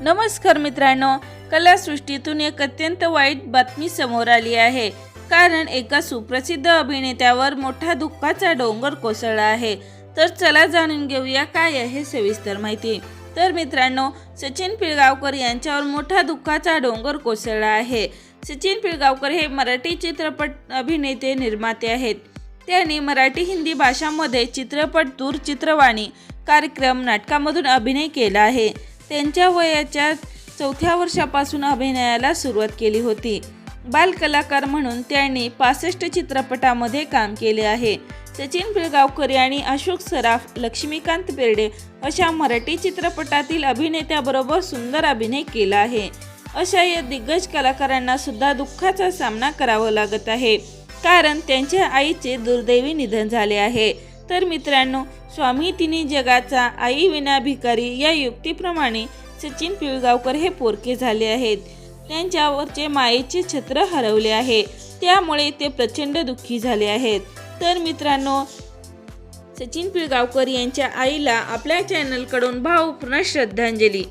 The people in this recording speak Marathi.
नमस्कार मित्रांनो कलासृष्टीतून एक अत्यंत वाईट बातमी समोर आली आहे. कारण एका सुप्रसिद्ध अभिनेत्यावर मोठा दुःखाचा डोंगर कोसळला आहे. तर चला जाणून घेऊया काय आहे सविस्तर माहिती. तर मित्रांनो सचिन पिळगावकर यांच्यावर मोठा दुःखाचा डोंगर कोसळला आहे. सचिन पिळगावकर हे मराठी चित्रपट अभिनेते निर्माते आहेत. त्यांनी मराठी हिंदी भाषामध्ये चित्रपट दूरचित्रवाणी कार्यक्रम नाटकामधून अभिनय केला आहे. त्यांच्या वयाच्या चौथ्या वर्षापासून अभिनयाला सुरुवात केली होती. बालकलाकार म्हणून त्यांनी पासष्ट चित्रपटामध्ये काम केले आहे. सचिन पिळगावकर यांनी अशोक सराफ लक्ष्मीकांत बेर्डे अशा मराठी चित्रपटातील अभिनेत्याबरोबर सुंदर अभिनय केला आहे. अशा या दिग्गज कलाकारांना सुद्धा दुःखाचा सामना करावा लागत आहे. कारण त्यांच्या आईचे दुर्दैवी निधन झाले आहे. तर मित्रांनो स्वामी तिने जगाचा आई विना भिकारी या युक्तीप्रमाणे सचिन पिळगावकर हे पोरके झाले आहेत. त्यांच्यावरचे मायेचे छत्र हरवले आहे. त्यामुळे ते प्रचंड दुःखी झाले आहेत. तर मित्रांनो सचिन पिळगावकर यांच्या आईला आपल्या चॅनलकडून भावपूर्ण श्रद्धांजली.